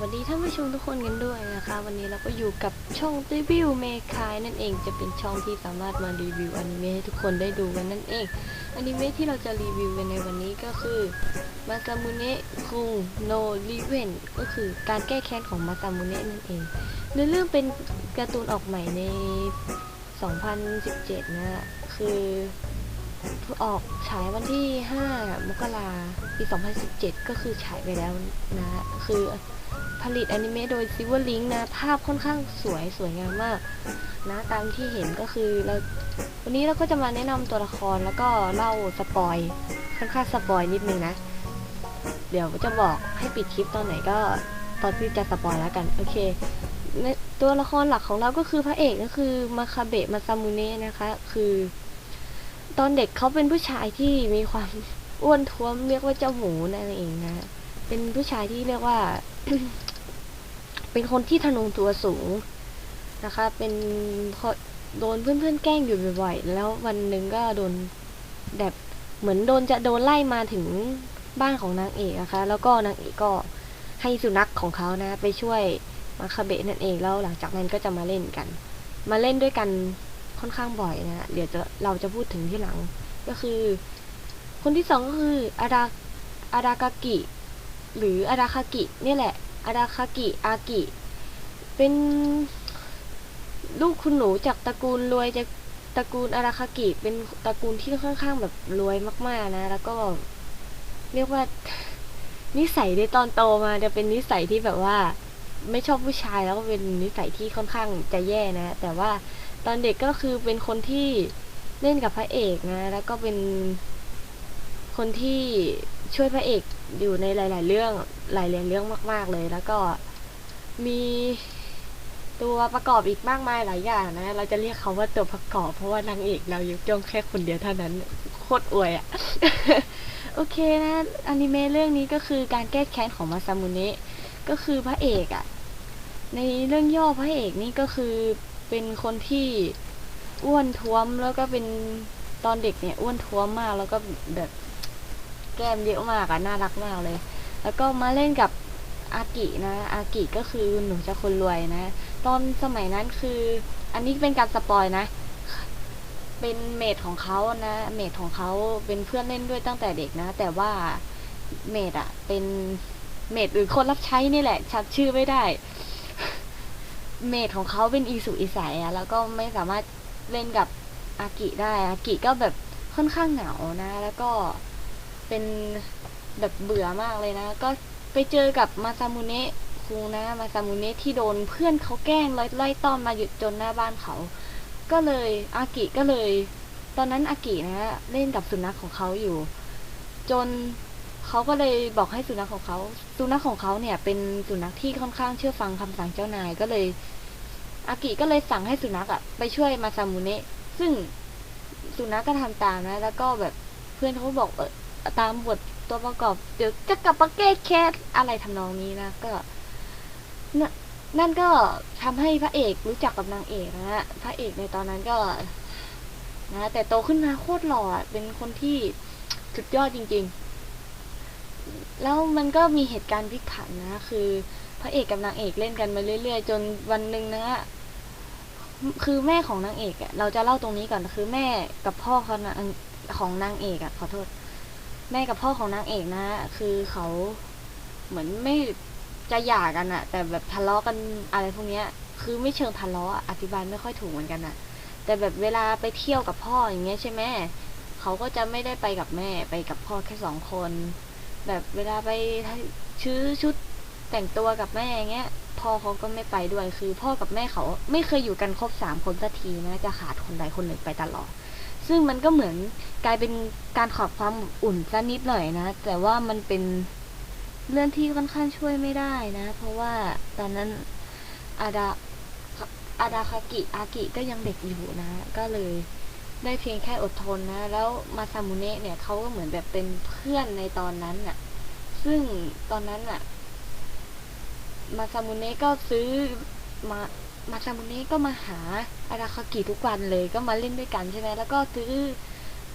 วัสดีท่านผู้ชมทุกคนกันด้วยนะคะ วันนี้เราก็อยู่กับช่องรีวิวเมคายนั่นเองจะเป็นช่องที่สามารถมารีวิวอนิเมะให้ทุกคนได้ดูกันนั่นเองอนิเมะที่เราจะรีวิวในวันนี้ก็คือมาซามุเนะคุงโนริเวนก็คือการแก้แค้นของมาซามุเนะนั่นเองเนื้อเรื่องเป็นการ์ตูนออกใหม่ใน 2017 นะฮะคือ ออกฉายวันที่ 5 มกราปี 2017 ก็คือฉายไปแล้วนะ คือผลิตอนิเมะโดย Silver Link นะ ภาพค่อนข้างสวยสวยงามมากนะตามที่เห็นก็คือเราวันนี้เราก็จะมาแนะนำตัวละครแล้วก็เล่าสปอยค่อนข้างสปอยนิดนึงนะ เดี๋ยวจะบอกให้ปิดคลิปตอนไหนก็ตอนที่จะสปอยแล้วกัน โอเคตัวละครหลักของเราก็คือพระเอกก็คือมาคาเบะมาซามุเนะนะคะ คือ ตอนเด็กเขาเป็นผู้ชายที่มีความอ้วนท้วมเรียกว่าเจ้าหมูนั่นเองนะ เป็นผู้ชายที่เรียกว่า เป็นคนที่ทะนงตัวสูงนะคะ เป็นโดนเพื่อนๆแกล้งอยู่บ่อยๆ แล้ววันหนึ่งก็โดนแบบเหมือนโดนจะโดนไล่มาถึงบ้านของนางเอกนะคะ แล้วก็นางเอกก็ให้สุนัขของเขานะ ไปช่วยมาคาเบะนั่นเองแล้วหลังจากนั้นก็จะมาเล่นกัน มาเล่นด้วยกัน ค่อนข้างบ่อยนะเดี๋ยวจะเราจะพูดถึงที่หลัง ก็คือ คนที่สองก็คืออาดาอาดากากิ หรืออาดาคากินี่แหละอาดาคากิอากิ เป็นลูกคุณหนูจากตระกูลรวยจากตระกูลอาดาคากิเป็นตระกูลที่ค่อนข้างแบบรวยมาก ๆนะ แล้วก็เรียกว่านิสัยในตอนโตมาจะเป็นนิสัยที่แบบว่า ไม่ชอบผู้ชายแล้วก็เป็นนิสัยที่ค่อนข้างจะแย่นะ แต่ว่า ตอนเด็กก็คือเป็นคนที่เล่นกับพระเอกนะ แล้วก็เป็นคนที่ช่วยพระเอกอยู่ในหลาย ๆ เรื่องหลายๆเรื่องมาก ๆ เลย แล้วก็มีตัวประกอบอีกมากมายหลายอย่างนะ เราจะเรียกเขาว่าตัวประกอบ เพราะว่านางเอกเรายกย่องแค่คนเดียวเท่านั้น โคตรอวยอะโอเคนะอนิเมะเรื่องนี้ก็คือการแก้แค้นของมาซามุเนะก็คือพระเอกอะในเรื่องย่อพระเอกนี่ก็คือ เป็นคนที่อ้วนท้วมแล้วก็เป็นตอนเด็กเนี่ยอ้วนท้วมมากแล้วก็แบบแก้มเยอะมากอะน่ารักมากเลย แล้วก็มาเล่นกับอากินะอากิก็คือหนูจะคนรวยนะ ตอนสมัยนั้นคือ อันนี้เป็นการสปอยนะ เป็นเมดของเขานะ เมดของเขาเป็นเพื่อนเล่นด้วยตั้งแต่เด็กนะ แต่ว่าเมดอะเป็นเมดหรือคนรับใช้นี่แหละชัดชื่อไม่ได้ เมดของเขาเป็นอีสุอีใสอะแล้วก็ไม่สามารถเล่นกับอากิได้อากิก็แบบค่อนข้างเหงานะ แล้วก็เป็นแบบเบื่อมากเลยนะ ก็ไปเจอกับมาซามุเนะคุงนะ มาซามุเนะที่โดนเพื่อนเขาแกล้งไล่ไล่ต้อนมาหยุดจนหน้าบ้านเขา ก็เลยอากิก็เลย ตอนนั้นอากินะ เล่นกับสุนัขของเขาอยู่ จน เขาก็เลยบอกให้สุนัขของเขาสุนัขของเขาเนี่ยเป็นสุนัขที่ค่อนข้างเชื่อฟังคำสั่งเจ้านายก็เลย อากิก็เลยสั่งให้สุนัขอะไปช่วยมาซามุเนะซึ่งสุนัขก็ทำตามนะ แล้วก็แบบเพื่อนเขาบอกเออตามบทตัวประกอบ เดี๋ยวจะกลับมาแก้แค้นอะไรทำนองนี้นะก็นนั่นก็ทำให้พระเอกรู้จักกับนางเอกนะฮะพระเอกในตอนนั้นก็นะแต่โตขึ้นมาโคตรหล่อเป็นคนที่สุดยอดจริง ๆ แล้วมันก็มีเหตุการณ์พลิกผันนะ คือ พระเอกกับนางเอกเล่นกันมาเรื่อย ๆ จนวันหนึ่งนะฮะคือแม่ของนางเอกอะเราจะเล่าตรงนี้ก่อนคือแม่กับพ่อเขานะของนางเอกอะขอโทษ แม่กับพ่อของนางเอกนะ คือเขาเหมือนไม่จะหย่ากันอะแต่แบบทะเลาะกันอะไรพวกเนี้ย คือไม่เชิงทะเลาะอะอธิบายไม่ค่อยถูกเหมือนกันอะแต่แบบเวลาไปเที่ยวกับพ่ออย่างเงี้ยใช่ไหมเขาก็จะไม่ได้ไปกับแม่ไปกับพ่อแค่สองคน แบบเวลาไปซื้อชุดแต่งตัวกับแม่อย่างเงี้ยพ่อเขาก็ไม่ไปด้วยคือ พ่อกับแม่เขาไม่เคยอยู่กันครบสามคนสักทีนะจะขาดคนใดคนหนึ่งไปตลอด ซึ่งมันก็เหมือนกลายเป็นการขอบความอุ่นสักนิดหน่อยนะ แต่ว่ามันเป็นเรื่องที่ค่อนข้างช่วยไม่ได้นะ เพราะว่าตอนนั้นอาดาอาดาคากิอากิก็ยังเด็กอยู่นะ ก็เลย ได้เพียงแค่อดทนนะ แล้วมาซามุเนะเนี่ยเขาก็เหมือนแบบเป็นเพื่อนในตอนนั้นน่ะ ซึ่งตอนนั้นน่ะ มาซามุเนะก็ซื้อมามาซามุเนะก็มาหาอาราคากิทุกวันเลยก็มาเล่นด้วยกันใช่ไหมแล้วก็ซื้อ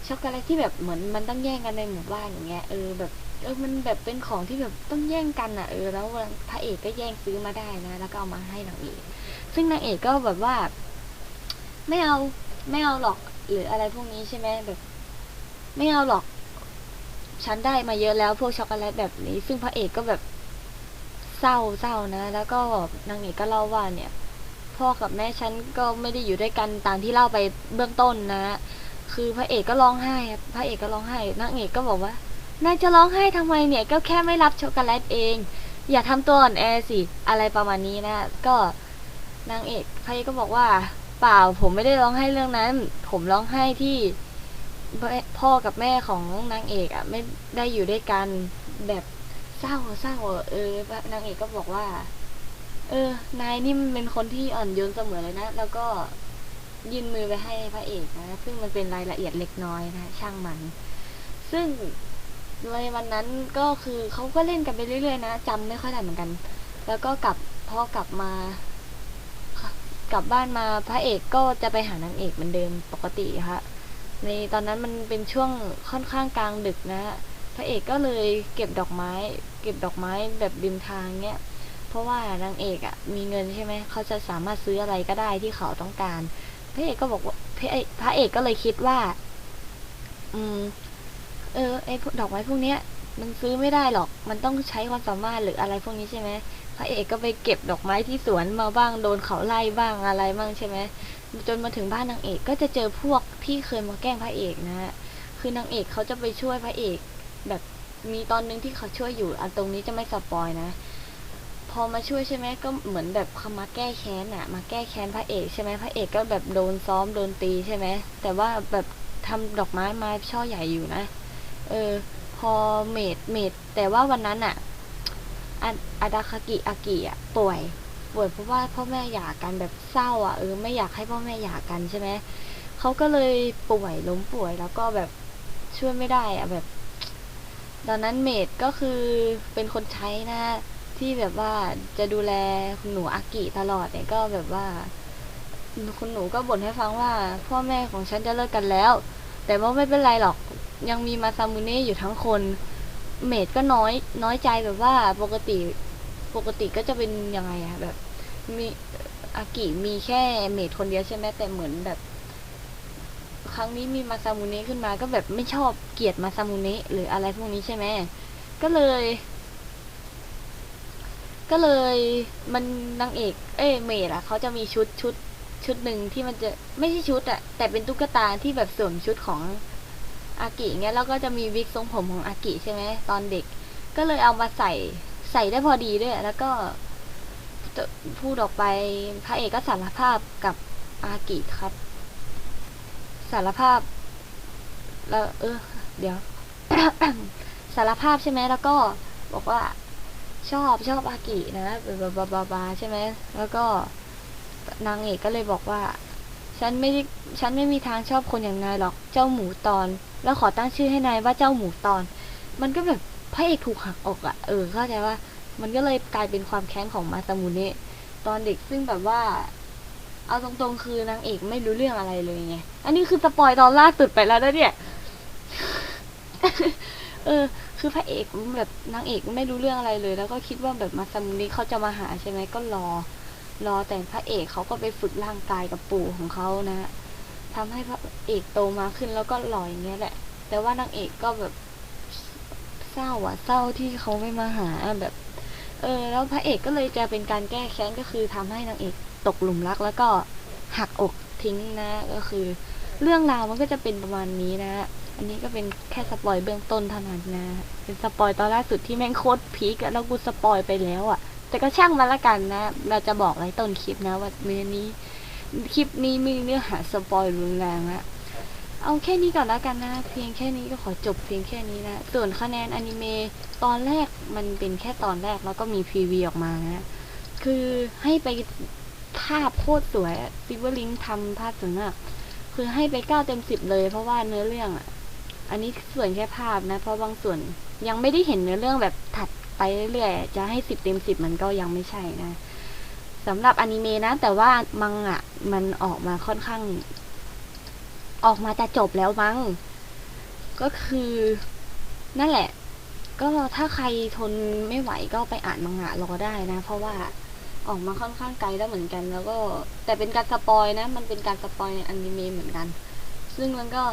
ช็อกโกแลตที่แบบเหมือนมันต้องแย่งกันในหมู่บ้านอย่างเงี้ยเออแบบเออมันแบบเป็นของที่แบบต้องแย่งกันอะเออแล้วพระเอกก็แย่งซื้อมาได้นะ แล้วก็เอามาให้นางเอกซึ่งนางเอกก็แบบว่า ไม่เอาไม่เอาหรอก หรืออะไรพวกนี้ใช่ไหมแบบ ไม่เอาหรอก ฉันได้มาเยอะแล้วพวกช็อกโกแลตแบบนี้ ซึ่งพระเอกก็แบบเศร้าเศร้านะ แล้วก็นางเอกก็เล่าว่าเนี่ย พ่อกับแม่ฉันก็ไม่ได้อยู่ด้วยกันตามที่เล่าไปเบื้องต้นนะ คือพระเอกก็ร้องไห้พระเอกก็ร้องไห้นางเอกก็บอกว่านายจะร้องไห้ทำไมเนี่ย ก็แค่ไม่รับช็อกโกแลตเอง อย่าทำตัวอ่อนแอสิ อะไรประมาณนี้นะ ก็นางเอกพระเอกก็บอกว่า เปล่าผมไม่ได้ร้องไห้เรื่องนั้น ผมร้องไห้ที่พ่อกับแม่ของนางเอกอะไม่ได้อยู่ด้วยกันแบบเศร้าเศร้าเออนางเอกก็บอกว่า เออนายนี่มันเป็นคนที่อ่อนโยนเสมอเลยนะ แล้วก็ยื่นมือไปให้พระเอกนะซึ่งมันเป็นรายละเอียดเล็กน้อยนะช่างมัน ซึ่งในวันนั้นก็คือเขาก็เล่นกันไปเรื่อยๆนะจำไม่ค่อยได้เหมือนกัน แล้วก็กลับพอกลับมา กลับบ้านมาพระเอกก็จะไปหานางเอกเหมือนเดิมปกติค่ะในตอนนั้นมันเป็นช่วงค่อนข้างกลางดึกนะฮะพระเอกก็เลยเก็บดอกไม้ เก็บดอกไม้แบบริมทางเนี้ยเพราะว่านางเอกอะ่ะมีเงินใช่ไหมเขาจะสามารถซื้ออะไรก็ได้ที่เขาต้องการ พระเอกก็บอกว่าพระเอกพระเอกก็เลยคิดว่า อืม เออไอดอกไม้พวกเนี้ย มันซื้อไม่ได้หรอก มันต้องใช้ความสามารถหรืออะไรพวกนี้ใช่ไหมพระเอกก็ไปเก็บดอกไม้ที่สวนมาบ้างโดนเขาไล่บ้างอะไรบ้างใช่ไหมจนมาถึงบ้านนางเอกก็จะเจอพวกที่เคยมาแกล้งพระเอกนะฮะคือนางเอกเขาจะไปช่วยพระเอก แบบมีตอนนึงที่เขาช่วยอยู่อันตรงนี้จะไม่สปอยนะ พอมาช่วยใช่ไหมก็เหมือนแบบเขามาแก้แค้นอะมาแก้แค้นพระเอกใช่ไหมพระเอกก็แบบโดนซ้อมโดนตีใช่ไหมแต่ว่าแบบทำดอกไม้มาช่อใหญ่อยู่นะ เออ พอเมดเมดแต่ว่าวันนั้นอะอาดาคากิอากิอะป่วย ป่วยเพราะว่าพ่อแม่หย่ากันแบบเศร้าอะเออไม่อยากให้พ่อแม่หย่ากันใช่ไหมเขาก็เลยป่วยล้มป่วยแล้วก็แบบช่วยไม่ได้อะแบบ ตอนนั้นเมดก็คือเป็นคนใช้นะที่แบบว่าจะดูแลคุณหนูอากิตลอดเนี่ยก็แบบว่า คุณหนูก็บ่นให้ฟังว่า พ่อแม่ของฉันจะเลิกกันแล้ว แต่ว่าไม่เป็นไรหรอก ยังมีมาซามุเน่อยู่ทั้งคน เมดก็น้อย น้อยใจแบบว่าปกติปกติก็จะเป็นยังไงอะแบบ มีอากิมีแค่เมดคนเดียวใช่ไหมแต่เหมือนแบบ ครั้งนี้มีมาซามุเนะขึ้นมา ก็แบบไม่ชอบเกลียดมาซามุเนะหรืออะไรพวกนี้ใช่ไหมก็เลย ก็เลยมันนางเอก เอ้เมดอะเขาจะมีชุดชุดชุดหนึ่งที่มันจะไม่ใช่ชุดอะแต่เป็นตุ๊กตาที่แบบสวมชุดของ อากิเงี้ยแล้วก็จะมีวิกทรงผมของอากิใช่ไหมตอนเด็ก ก็เลยเอามาใส่ใส่ได้พอดีด้วย แล้วก็พูดออกไปพระเอกก็สารภาพกับอากิครับ สารภาพ แล้ว เออ เดี๋ยว สารภาพใช่ไหมแล้วก็บอกว่าชอบชอบอากินะบาบาบาบาใช่ไหมแล้วก็นางเอกก็เลยบอกว่า ฉันไม่ได้ฉันไม่มีทางชอบคนอย่างนายหรอกเจ้าหมูตอน แล้วขอตั้งชื่อให้นายว่าเจ้าหมูตอน มันก็แบบพระเอกถูกหักอกอะ่ะ เออ เข้าใจว่า มันก็เลยกลายเป็นความแค้นของมาซามุเนะตอนเด็กซึ่งแบบว่า เอาตรงๆคือนางเอกไม่รู้เรื่องอะไรเลยไง อันนี้คือสปอยตอนล่าสุดไปแล้วนะเนี่ย เออ คือพระเอกแบบนางเอกไม่รู้เรื่องอะไรเลย แล้วก็คิดว่าแบบมาซามุเนะเขาจะมาหาใช่ไหมก็รอ รอแต่พระเอกเขาก็ไปฝึกร่างกายกับปู่ของเขานะ ทำให้พระเอกโตมาขึ้นแล้วก็หล่ออย่างเงี้ยแหละ แต่ว่านางเอกก็แบบเศร้าอะเศร้าที่เขาไม่มาหาแบบ เออ แล้วพระเอกก็เลยจะเป็นการแก้แค้นก็คือทำให้นางเอกตกหลุมรักแล้วก็หักอกทิ้งนะ ก็คือ เรื่องราวมันก็จะเป็นประมาณนี้นะ อันนี้ก็เป็นแค่สปอยเบื้องต้นเท่านั้นนะ เป็นสปอยตอนล่าสุดที่แม่งโคตรพีกแล้วกูสปอยไปแล้วอะแต่ก็ช่างมันละกันนะ เราจะบอกไว้ต้นคลิปนะว่าเมื่อนี้ คลิปนี้มีเนื้อหาสปอยรุนแรงละเอาแค่นี้ก่อนแล้วกันนะ เพียงแค่นี้ก็ขอจบเพียงแค่นี้นะ ส่วนคะแนนอนิเมะตอนแรกมันเป็นแค่ตอนแรกแล้วก็มีพรีวีออกมานะคือให้ไปภาพโคตรสวยซิเวอร์ลิงทำภาพสวยมากคือให้ไปเก้าเต็มสิบเลย เพราะว่าเนื้อเรื่องอะ อันนี้ส่วนแค่ภาพนะ เพราะบางส่วนยังไม่ได้เห็นเนื้อเรื่องแบบถัดไปเรื่อยๆจะให้สิบเต็มสิบมันก็ยังไม่ใช่นะ สำหรับอนิเมะนะ แต่ว่ามังอะมันออกมาค่อนข้าง ออกมาจะจบแล้วมั้ง ก็คือ นั่นแหละ ก็ถ้าใครทนไม่ไหวก็ไปอ่านมังงะรอได้นะ เพราะว่าออกมาค่อนข้างไกลแล้วเหมือนกัน แล้วก็ แต่เป็นการสปอยนะ มันเป็นการสปอยในอนิเมะเหมือนกัน ซึ่งมันก็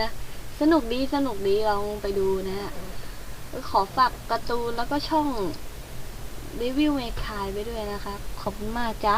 นะ สนุกดีสนุกดีลองไปดูนะฮะขอฝากการ์ตูนแล้วก็ช่อง รีวิวเมคายไปด้วยนะครับ ขอบคุณมากจ้า